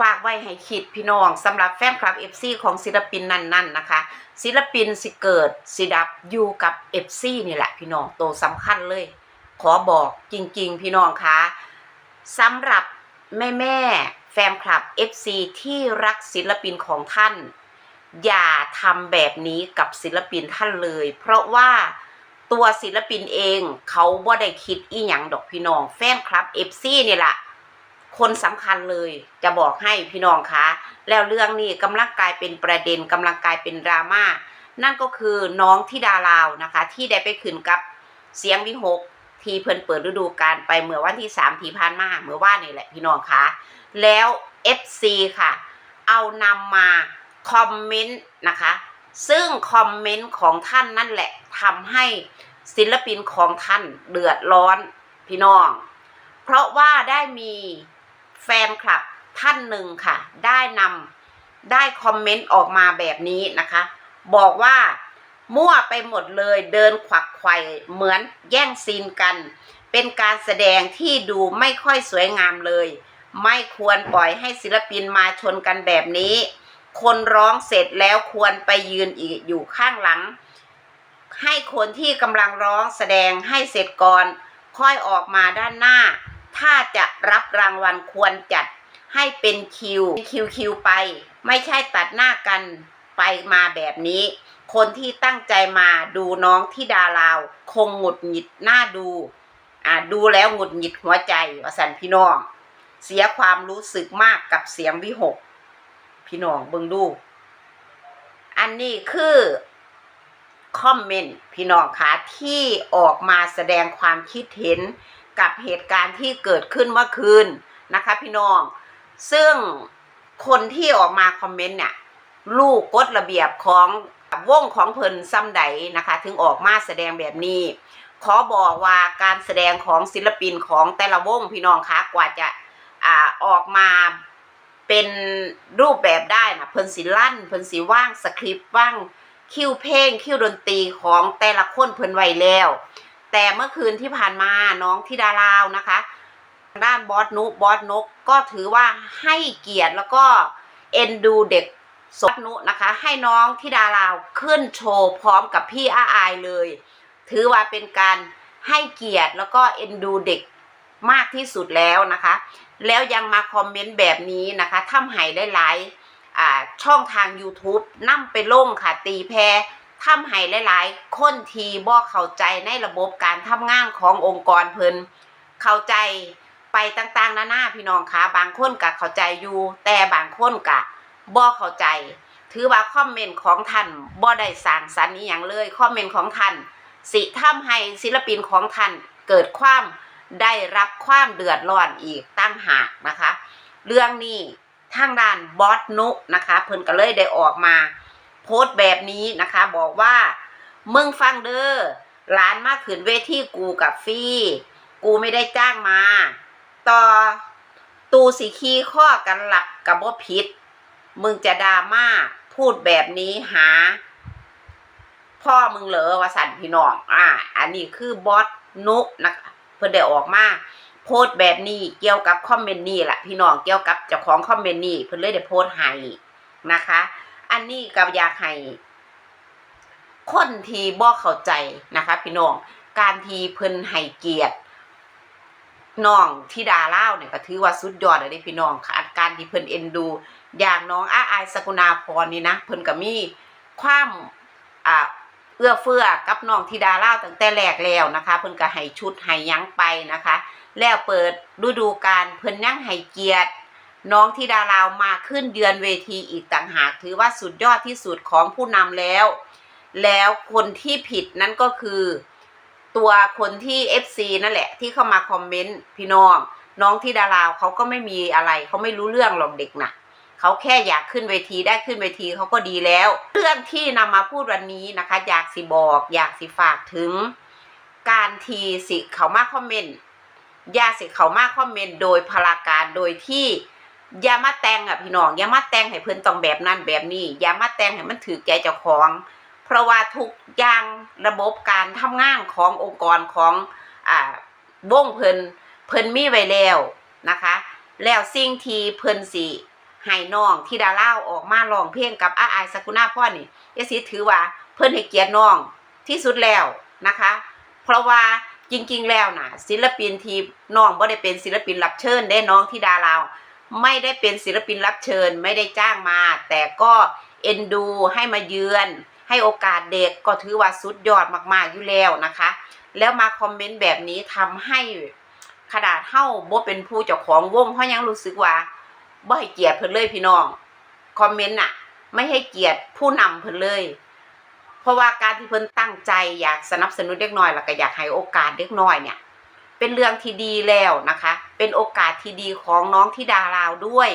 ฝากไว้ให้คิดพี่น้องสำหรับแฟนคลับ FC ของศิลปินนั้นๆนะคะ ศิลปินสิเกิดสิดับอยู่กับ FC นี่แหละพี่น้องโตสำคัญเลย ขอบอกจริง ๆ พี่น้องคะสำหรับแม่แม่แฟนคลับ FC ที่รักศิลปินของท่าน อย่าทำแบบนี้กับศิลปินท่านเลย เพราะว่าตัวศิลปินเองเขาบ่ได้คิดอีหยังดอกพี่น้อง แฟนคลับ FC นี่แหละ คนสำคัญเลยจะบอกให้พี่น้องคะแล้วเรื่องนี้กำลังกลายเป็นประเด็นกำลังกลายเป็นดราม่านั่นก็คือน้องที่ดาลาวนะคะ ที่ได้ไปขึ้นกับเสียงวิหกทีเพิ่นเปิดฤดูกาลไปเมื่อวันที่สามที่ผ่านมาเมื่อว่านนี่แหละพี่น้องคะแล้ว FC ค่ะ เอานำมาคอมเมนต์นะคะ ซึ่งคอมเมนต์ของท่านนั่นแหละทำให้ศิลปินของท่านเดือดร้อนพี่น้อง เพราะว่าได้มี แฟนคลับท่านหนึ่งค่ะ ได้นำได้คอมเมนต์ออกมาแบบนี้นะคะ บอกว่ามั่วไปหมดเลยเดินขวักไขว่เหมือนแย่งซีนกัน เป็นการแสดงที่ดูไม่ค่อยสวยงามเลย ไม่ควรปล่อยให้ศิลปินมาชนกันแบบนี้ คนร้องเสร็จแล้วควรไปยืนอีกอยู่ข้างหลัง ให้คนที่กำลังร้องแสดงให้เสร็จก่อน ค่อยออกมาด้านหน้า ถ้าจะรับรางวัลควรจัดให้เป็นคิวคิวคิวไป ไม่ใช่ตัดหน้ากันไปมาแบบนี้ คนที่ตั้งใจมาดูน้องที่ดาลาว คงหงุดหงิดหน้าดูอ่าดูแล้วหงุดหงิดหัวใจวสันพี่น้อง เสียความรู้สึกมากกับเสียงวิหก พี่น้องเบิ่งดู อันนี้คือคอมเมนต์พี่น้องคะที่ออกมาแสดงความคิดเห็น กับเหตุการณ์ที่เกิดขึ้นเมื่อคืนนะคะพี่น้อง ซึ่งคนที่ออกมาคอมเมนต์เนี่ยลูกกฎระเบียบของวงของเพิ่นซ้ำใดนะคะ ถึงออกมาแสดงแบบนี้ ขอบอกว่าการแสดงของศิลปินของแต่ละวงพี่น้องคะกว่าจะอ่าออกมาเป็นรูปแบบได้นะเพิ่นสิลั่นเพิ่นสิว่างสคริปต์ว่างคิวเพลงคิวดนตรีของแต่ละคนเพิ่นไว้แล้ว แต่เมื่อคืนที่ผ่านมาน้องที่ดาราวนะคะ ด้านบอสนุบอสนกก็ถือว่าให้เกียรติแล้วก็เอ็นดูเด็กสดนุนะคะ ให้น้องที่ดาราวขึ้นโชว์พร้อมกับพี่อาอายเลย ถือว่าเป็นการให้เกียรติแล้วก็เอ็นดูเด็กมากที่สุดแล้วนะคะ แล้วยังมาคอมเมนต์แบบนี้นะคะทำให้ได้หลายๆช่องทาง YouTube นำไปลงค่ะตีแพร ทำให้หลาย ๆ คนทีบ่เข้าใจในระบบการทำงานขององค์กรเพิ่นเข้าใจไปต่าง ๆ นานาพี่น้องคะบางคนก็เข้าใจอยู่ แต่บางคนก็บ่เข้าใจ ถือว่าคอมเมนต์ของท่านบ่ได้สร้างสรรค์อย่างเลยคอมเมนต์ของท่านสิทำให้ศิลปินของท่านเกิดความได้รับความเดือดร้อนอีกตั้งหากนะคะ เรื่องนี้ทางด้านบอสนุนะคะ เพิ่นก็เลยได้ออกมา โพสต์แบบนี้นะคะ บอกว่ามึงฟังเด้อหลานมาขืนเวทีกูกับฟรีกูไม่ได้จ้างมา ต่อตูสีขี้ข้อกันหลับกับบ่ผิด มึงจะดราม่าพูดแบบนี้หา พ่อมึงเหรอวสันพี่น้อง อ่า อันนี้คือบอสนุนะคะเพิ่นได้ออกมาโพสแบบนี้เกี่ยวกับคอมเมนต์นี่แหละพี่น้องเกี่ยวกับเจ้าของคอมเมนต์นี่เพิ่นเลยได้โพสให้นะคะ อันนี้ก็อยากให้คนที่บ่เข้าใจนะคะพี่น้องการที่เพิ่นให้เกียรติน้องที่ดาเล่าเนี่ยก็ถือว่าสุดยอดเลยพี่น้องค่ะการที่เพิ่นเอ็นดู อย่างน้องอาอายสกุณาพรนี่นะเพิ่นก็มีความอ่าเอื้อเฟื้อกับน้องธิดาเล่าตั้งแต่แรกแล้วนะคะ เพิ่นก็ให้ชุดให้ยั้งไปนะคะ แล้วเปิดฤดูกาลเพิ่นยังให้เกียรติ น้องธิดาลาวมาขึ้นเดือนเวทีอีกต่างหาก ถือว่าสุดยอดที่สุดของผู้นำแล้ว แล้วคนที่ผิดนั่นก็คือ ตัวคนที่ FC นั่นแหละ ที่เข้ามาคอมเมนต์พี่น้อง น้องธิดาลาวเขาก็ไม่มีอะไรเขาไม่รู้เรื่องหรอกเด็กน่ะเขาแค่อยากขึ้นเวทีได้ขึ้นเวทีเขาก็ดีแล้ว เรื่องที่นำมาพูดวันนี้นะคะ อยากสิบอก อยากสิฝากถึง การทีสิเขามาคอมเมนต์ยาสิเขามาคอมเมนต์โดยพลาการโดยที่ อย่ามาแต่งอะพี่น้องอย่ามาแต่งให้เพิ่อนต้องแบบนั้นแบบนี้อย่ามาแต่งให้มันถือใจเจ้าของ เพราะว่าทุกอย่างระบบการทำงานขององค์กรของอ่าวงเพิ่นเพิ่นมีไว้แล้วนะคะ แล้วสิ่งที่เพิ่นสิให้น้องที่ดาเล่าวออกมาร้องเพลงกับอาอายสกุณาพ่อนี่ยายสีถือว่าเพิ่นให้เกียรติน้องที่สุดแล้วนะคะ เพราะว่าจริงๆแล้วนะศิลปินที่น้องบ่ได้เป็นศิลปินรับเชิญได้น้องที่ดาลาว ไม่ได้เป็นศิลปินรับเชิญไม่ได้จ้างมา แต่ก็เอ็นดูให้มาเยือน ให้โอกาสเด็กก็ถือว่าสุดยอดมากๆอยู่แล้วนะคะ แล้วมาคอมเมนต์แบบนี้ทำให้ขนาดเฮาบ่เป็นผู้เจ้าของวงเพราะยังรู้สึกว่าบ่ให้เกียรติเพิ่นเลยพี่น้องคอมเมนต์น่ะ ไม่ให้เกียรติผู้นำเพิ่นเลย เพราะว่าการที่เพิ่นตั้งใจอยากสนับสนุนเด็กน้อยแล้วก็อยากให้โอกาสเด็กน้อยเนี่ย เป็นเรื่องที่ดีแล้วนะคะ เป็นโอกาสที่ดีของน้องที่ดาราวด้วย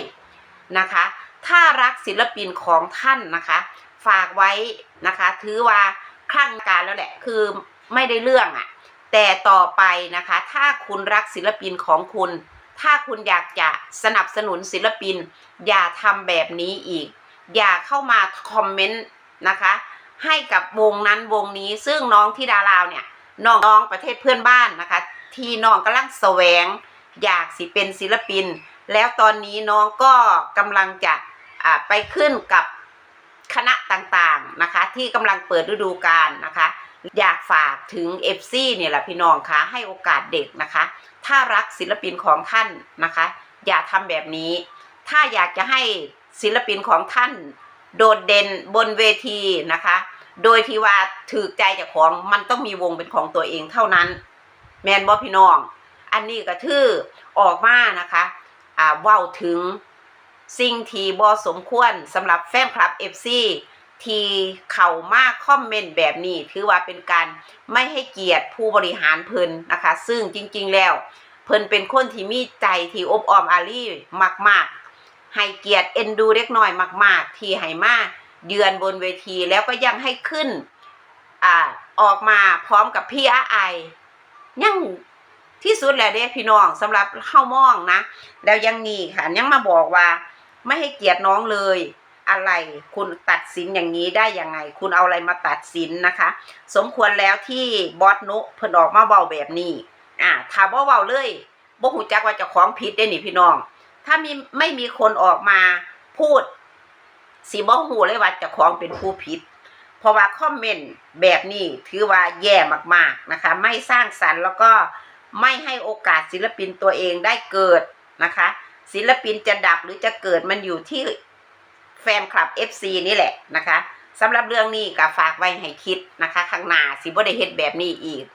นะคะ ถ้ารักศิลปินของท่านนะคะ ฝากไว้นะคะ ถือว่าครั้งการแล้วแหละ คือไม่ได้เรื่องอะ่ะ แต่ต่อไปนะคะ ถ้าคุณรักศิลปินของคุณ ถ้าคุณอยากจะสนับสนุนศิลปิน อย่าทำแบบนี้อีก อย่าเข้ามาคอมเมนต์นะคะให้กับวงนั้นวงนี้ซึ่งน้องที่ดาราวเนี่ยน้องน้องประเทศเพื่อนบ้านนะคะ ที่น้องกำลังแสวง อยากสิเป็นศิลปิน แล้วตอนนี้น้องก็กำลังจะไปขึ้นกับคณะต่างๆนะคะ ที่กำลังเปิดฤดูกาลนะคะ อยากฝากถึง FC เนี่ยแหละพี่น้องคะให้โอกาสเด็กนะคะ ถ้ารักศิลปินของท่านนะคะ อย่าทำแบบนี้ ถ้าอยากจะให้ศิลปินของท่าน โดดเด่นบนเวทีนะคะ โดยที่ว่าถือใจจากของมันต้องมีวงเป็นของตัวเองเท่านั้น แมนบอพี่น้อง อันนี้ก็คือออกมานะคะอ่าเว้าถึงสิ่งที่บอสมควรสำหรับแฟนคลับ FC ที่เข้ามาคอมเมนต์แบบนี้ ถือว่าเป็นการไม่ให้เกียรติผู้บริหารเพิ่นนะคะ ซึ่งจริง ๆ แล้ว เพิ่นเป็นคนที่มีใจที่อบอ้อมอารีมาก ๆ ให้เกียรติเอ็นดูเล็กน้อยมาก ๆ ที่ให้มาเยือนบนเวทีแล้วก็ยังให้ขึ้นอ่าออกมาพร้อมกับพี่อาไอ ยังที่สุดแล้วเด้พี่น้องสำหรับเข้ามองนะ แล้วยังนี่ค่ะยังมาบอกว่า ไม่ให้เกียรติน้องเลย อะไรคุณตัดสินอย่างนี้ได้ยังไง คุณเอาอะไรมาตัดสินนะคะ สมควรแล้วที่บอสนุเพิ่นออกมาเว้าแบบนี้ อ่าถ้าบ่เว้าเลยบ่ฮู้จักว่าจ้าของผิดได้นี่พี่น้อง ถ้ามีไม่มีคนออกมาพูดสิบ่ฮู้เลยว่าจ้าของเป็นผู้ผิด เพราะว่าคอมเมนต์แบบนี้ถือว่าแย่มากๆนะคะ ไม่สร้างสรรค์แล้วก็ไม่ให้โอกาสศิลปินตัวเองได้เกิดนะคะ ศิลปินจะดับหรือจะเกิดมันอยู่ที่แฟนคลับ FC นี่แหละนะคะสำหรับเรื่องนี้ก็ฝากไว้ให้คิดนะคะ ข้างหน้าสิบ่ได้เฮ็ดแบบนี้อีก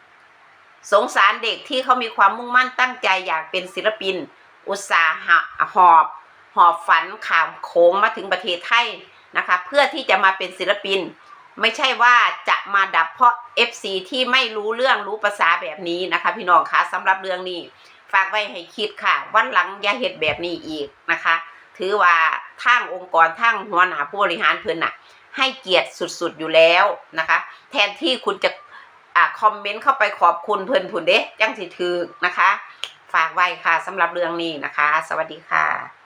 สงสารเด็กที่เขามีความมุ่งมั่นตั้งใจอยากเป็นศิลปิน อุตสาหะหอบหอบฝันขามโค้งมาถึงประเทศไทยนะคะ เพื่อที่จะมาเป็นศิลปิน ไม่ใช่ว่าจะมาดับเพราะ FC ที่ไม่รู้เรื่องรู้ภาษาแบบนี้นะคะ พี่น้องคะสำหรับเรื่องนี้ ฝากไว้ให้คิดค่ะ วันหลังอย่าเฮ็ดแบบนี้อีกนะคะ ถือว่าทางองค์กรทางหัวหน้าผู้บริหารเพิ่นน่ะ ให้เกียรติสุดๆอยู่แล้วนะคะ แทนที่คุณจะอ่าคอมเมนต์เข้าไปขอบคุณเพิ่อนผุนเด้จังสิถือนะคะ ฝากไว้ค่ะสำหรับเรื่องนี้นะคะ สวัสดีค่ะ